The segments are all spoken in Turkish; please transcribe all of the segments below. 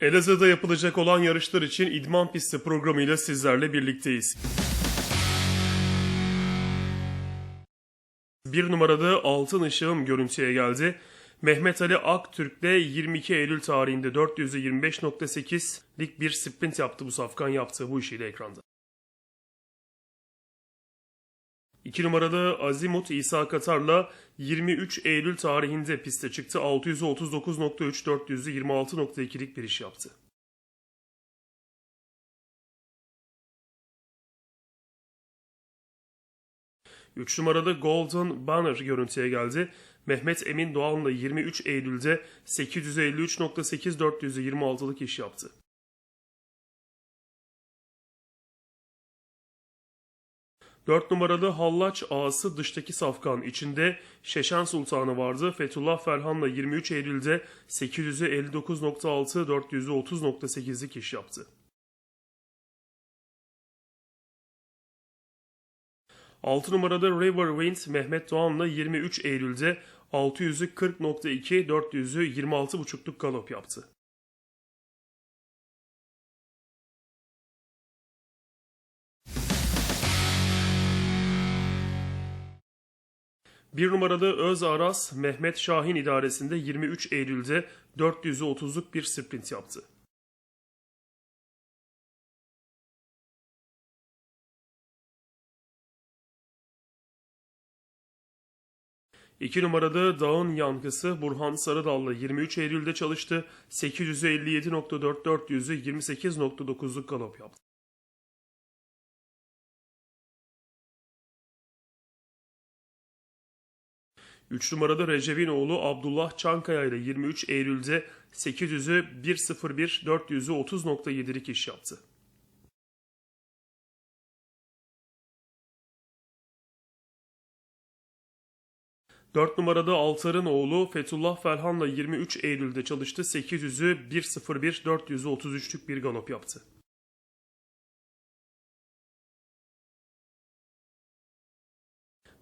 Elazığ'da yapılacak olan yarışlar için idman pisti programıyla sizlerle birlikteyiz. Bir numarada Altın Işığım görüntüye geldi. Mehmet Ali Aktürk de 22 Eylül tarihinde 425.8'lik bir sprint yaptı bu safkan yaptığı bu işiyle ekranda. 2 numarada Azimut İsa Katar'la 23 Eylül tarihinde piste çıktı. 639.3 426.2'lik bir iş yaptı. Üç numarada Golden Banner görüntüye geldi. Mehmet Emin Doğan'la 23 Eylül'de 853.8 426'lık iş yaptı. 4 numaralı Hallaç Ağası dıştaki safkan içinde Şeşen Sultanı vardı. Fethullah Ferhan'la 23 Eylül'de 859.6 430.8'lik iş yaptı. 6 numarada River Wind Mehmet Doğan'la 23 Eylül'de 640.2 426.5'luk galop yaptı. Bir numaralı Öz Aras Mehmet Şahin idaresinde 23 Eylül'de 430'luk bir sprint yaptı. İki numarada Dağın Yankısı Burhan Sarıdal'la 23 Eylül'de çalıştı. 857.4 400'ü 28.9'luk galop yaptı. 3 numarada Recep'in oğlu Abdullah Çankaya ile 23 Eylül'de 800'ü 101 400'ü 30.7'lik iş yaptı. Dört numarada Altar'ın oğlu Fethullah Ferhan'la 23 Eylül'de çalıştı. 800'ü 101 400'ü 33'lük bir galop yaptı.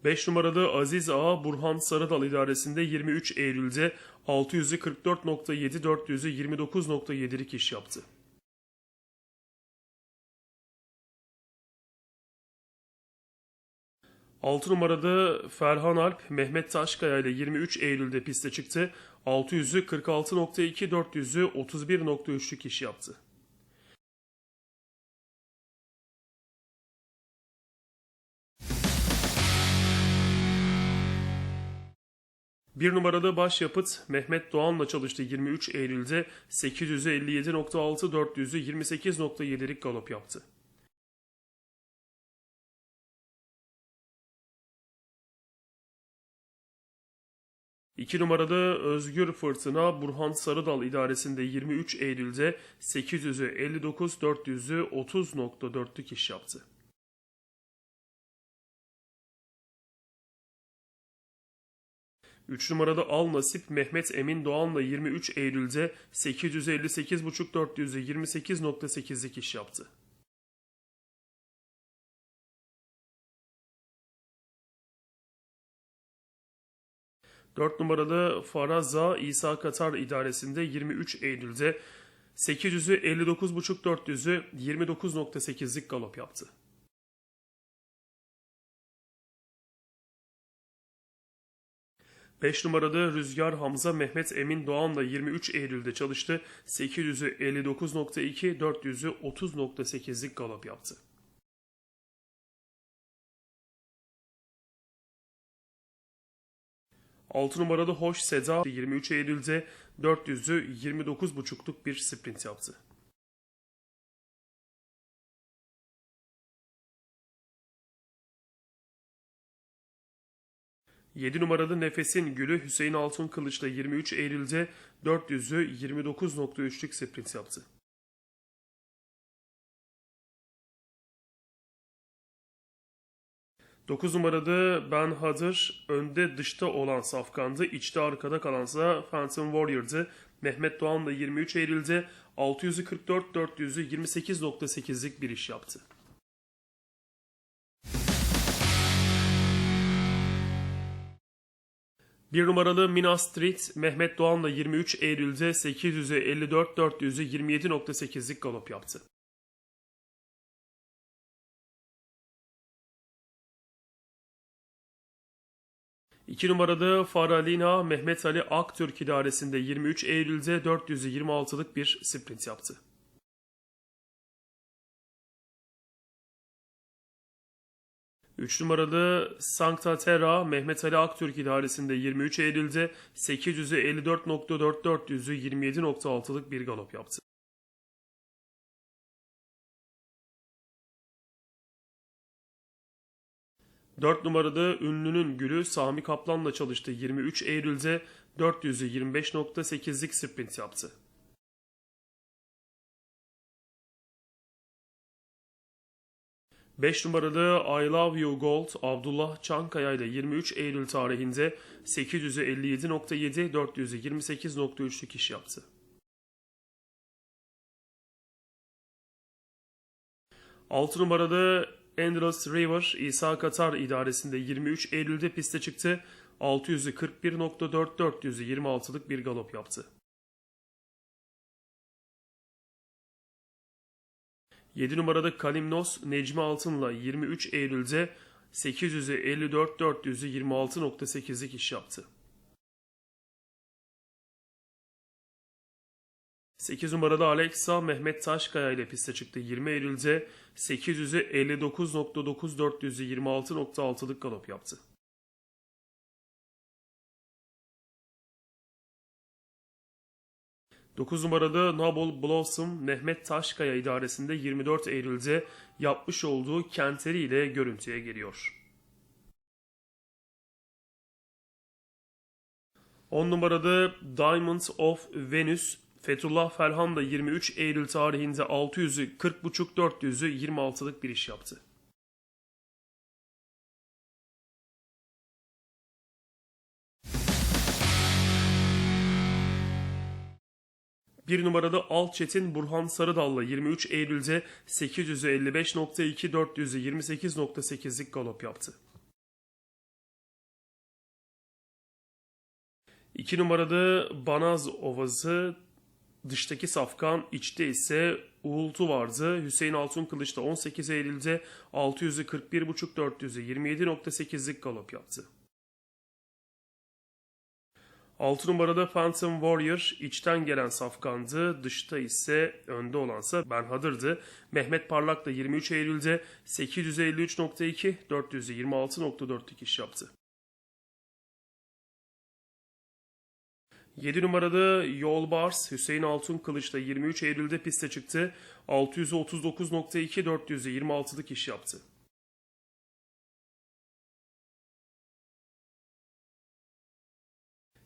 5 numarada Aziz Ağa Burhan Sarıdal idaresinde 23 Eylül'de 644.7 400'ü 29.7'lik iş yaptı. Altı numarada Ferhan Alp Mehmet Taşkaya ile 23 Eylül'de piste çıktı. 600'ü 46.2 400'ü 31.3'lük iş yaptı. 1 numarada başyapıt Mehmet Doğan'la çalıştı 23 Eylül'de 857.6 400'ü 28.7'lik galop yaptı. İki numarada Özgür Fırtına Burhan Sarıdal idaresinde 23 Eylül'de 800'ü 59 400'ü 30.4'lük iş yaptı. 3 numarada Al Nasip Mehmet Emin Doğan'la 23 Eylül'de 858.5 400'e 28.8'lik iş yaptı. Dört numaralı Faraza İsa Katar idaresinde 23 Eylül'de 800'ü 59.5 400'ü 29.8'lik galop yaptı. 5 numarada Rüzgar Hamza Mehmet Emin Doğan'la 23 Eylül'de çalıştı. 800'ü 59.2, 400'ü 30.8'lik galop yaptı. Altı numaralı Hoş Seda 23 Eylül'de 400'ü 29.5'luk bir sprint yaptı. 7 numaralı Nefes'in gülü Hüseyin Altun Kılıç'la 23 Eylül'de 400'ü 29.3'lük sprint yaptı. Dokuz numarada Ben Hadır önde dışta olan safkandı. içte arkada kalansa Phantom Warrior'dı. Mehmet Doğan da 23 Eylül'de 644 400'ü 28.8'lik bir iş yaptı. Bir numaralı Minas Street Mehmet Doğan'la 23 Eylül'de 800'e 54 400'ü 27.8'lik galop yaptı. İki numarada Faralina Mehmet Ali Aktürk idaresinde 23 Eylül'de 426'lık bir sprint yaptı. 3 numaralı Sancta Terra Mehmet Ali Aktürk idaresinde 23 Eylül'de 800'ü 54.4 400'ü 27.6'lık bir galop yaptı. Dört numaralı ünlünün gülü Sami Kaplan'la çalıştı. 23 Eylül'de 400'ü 25.8'lik sprint yaptı. 5 numaralı I Love You Gold Abdullah Çankaya ile 23 Eylül tarihinde 857.7 428.3'lük iş yaptı. Altı numaralı Endless River İsa Katar idaresinde 23 Eylül'de piste çıktı. 641.4 426'lık bir galop yaptı. 7 numarada Kalimnos Necmi Altın'la 23 Eylül'de 800'e 54 400'ü 26.8'lik iş yaptı. 8 numarada Alexa Mehmet Taşkaya ile piste çıktı. 20 Eylül'de 800'e 59.9 400'ü 26.6'lık galop yaptı. 9 numarada Noble Blossom Mehmet Taşkaya idaresinde 24 Eylül'de yapmış olduğu kenteri ile görüntüye geliyor. 10 numarada Diamond of Venus Fethullah Ferhan da 23 Eylül tarihinde 600'ü 40.5 400'ü 26'lık bir iş yaptı. Bir numarada Alçetin Burhan Sarıdal'la 23 Eylül'de 855.2 428.8'lik galop yaptı. 2 numarada Banaz Ovası dıştaki safkan içte ise uğultu vardı. Hüseyin Altun Kılıç da 18 Eylül'de 641.5 400'ü 27.8'lik galop yaptı. 6 numarada Phantom Warrior içten gelen safkandı. Dışta ise önde olansa Benhadır'dı. Mehmet Parlak da 23 Eylül'de 853.2 426.4'lük iş yaptı. 7 numarada Yolbars Hüseyin Altun Kılıç'ta 23 Eylül'de piste çıktı. 639.2 426'lık iş yaptı.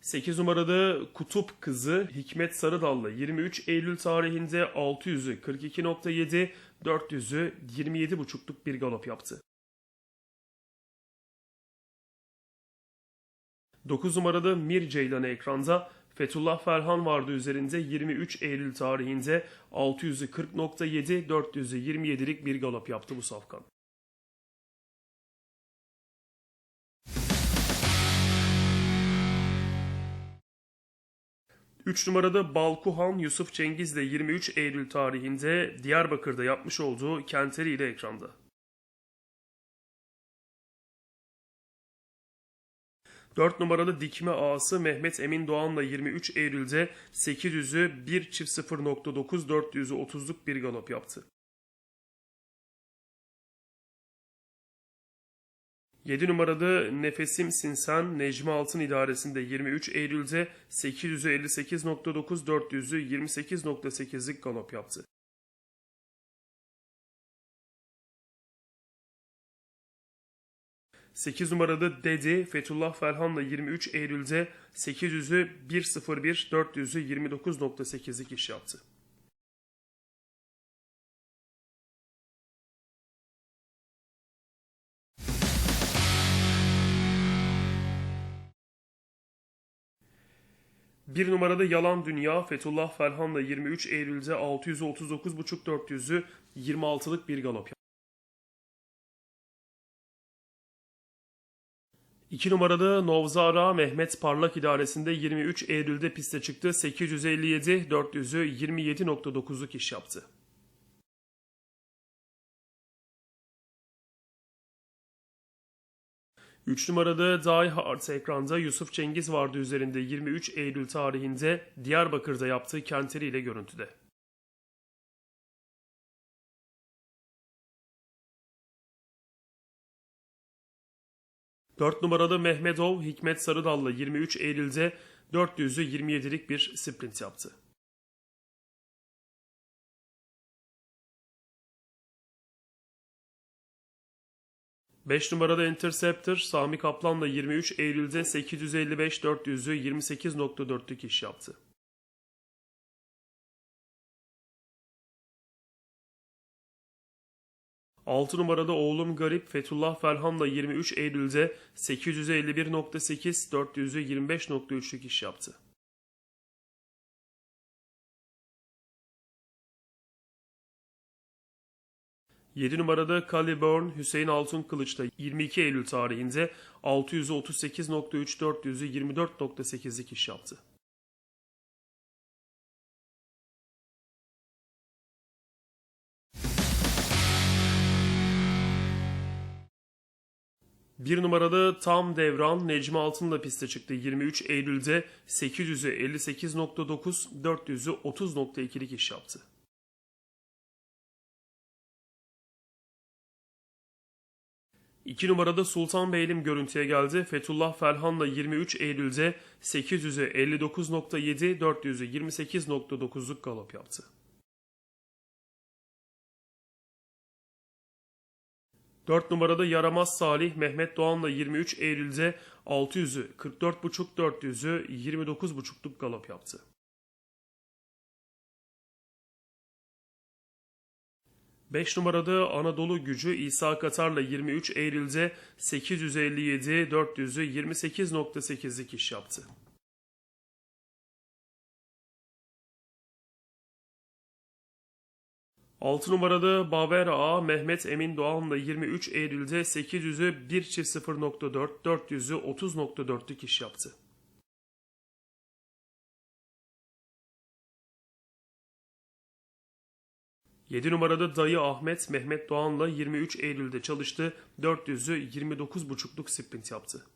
8 numarada Kutup Kızı Hikmet Sarıdallı 23 Eylül tarihinde 600'ü 42.7 400'ü 27.5'luk bir galop yaptı. 9 numarada Mir Ceylan'ı ekranda Fethullah Ferhan vardı üzerinde 23 Eylül tarihinde 600'ü 40.7 400'ü 27'lik bir galop yaptı bu safkan. 3 numarada Balkuhan Yusuf Cengiz de 23 Eylül tarihinde Diyarbakır'da yapmış olduğu Kenteri ile ekranda. Dört numaralı dikme ağası Mehmet Emin Doğan'la 23 Eylül'de 800'ü 1 çift 0.9 400'ü 30'luk bir galop yaptı. 7 numarada Nefesim Sinsen Necmi Altın idaresinde 23 Eylül'de 858.9 400'ü 28.8'lik galop yaptı. Sekiz numarada Dedi Fethullah Ferhan'la 23 Eylül'de 800'ü 101 400'ü 29.8'lik iş yaptı. Bir numarada Yalan Dünya Fethullah Ferhan'la 23 Eylül'de 639.5 400'ü 26'lık bir galop 2 numaralı Novzara Mehmet Parlak idaresinde 23 Eylül'de piste çıktı. 857 400'ü 27.9'luk iş yaptı. 3 numarada Die Hard ekranda Yusuf Cengiz vardı üzerinde 23 Eylül tarihinde Diyarbakır'da yaptığı kenteri ile görüntüde. Dört numaralı Mehmetov Hikmet Sarıdal'la 23 Eylül'de 400'ü 27'lik bir sprint yaptı. 5 numarada Interceptor Sami Kaplan'la 23 Eylül'de 855 400'ü 28.4'lük iş yaptı. Altı numarada oğlum Garip Fethullah Ferhan'la 23 Eylül'de 851.8 400'ü 25.3'lük iş yaptı. 7 numarada Caliburn Hüseyin Altun Kılıç'ta 22 Eylül tarihinde 638.3 400'ü 24.8'lik iş yaptı. Bir numaralı tam devran Necmi Altın'la piste çıktı. 23 Eylül'de 800'ü 58.9, 400'ü 30.2'lik iş yaptı. 2 numarada Sultan Beylim görüntüye geldi. Fethullah Ferhan'la 23 Eylül'de 800'e 59.7, 400'e 28.9'luk galop yaptı. Dört numarada Yaramaz Salih Mehmet Doğan'la 23 Eylül'de 600'ü 44.5 400'ü 29.5'luk galop yaptı. 5 numarada Anadolu gücü İsa Katar'la 23 Eylül'de 857 400'ü 28.8'lik iş yaptı. Altı numarada Baver A Mehmet Emin Doğan'la 23 Eylül'de 800'ü 1.0.4 400'ü 30.4'lük iş yaptı. 7 numarada dayı Ahmet Mehmet Doğan'la 23 Eylül'de çalıştı. 400'ü 29.5'luk sprint yaptı.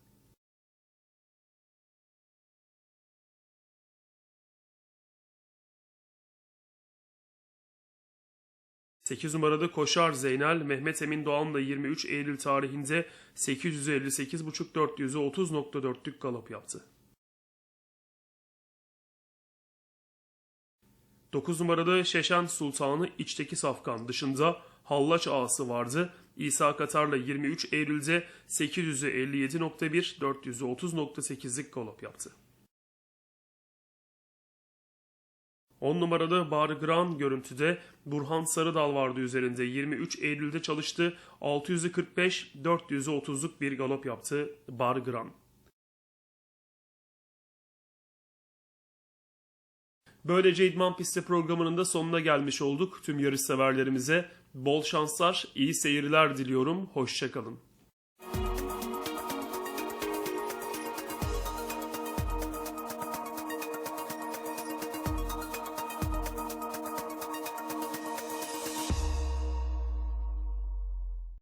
Sekiz numarada Koşar Zeynel, Mehmet Emin Doğan'la 23 Eylül tarihinde 858.5 400'ü 30.4'lük galop yaptı. 9 numarada Şeşen Sultanı içteki safkan dışında Hallaç ağası vardı. İsa Katar'la 23 Eylül'de 857.1, 430.8'lik galop yaptı. 10 numarada Bargran görüntüde Burhan Sarıdal vardı üzerinde 23 Eylül'de çalıştı. 645 430'luk bir galop yaptı Bargran. Böylece İdman Pisti programının da sonuna gelmiş olduk. Tüm yarış severlerimize bol şanslar, iyi seyirler diliyorum. Hoşçakalın.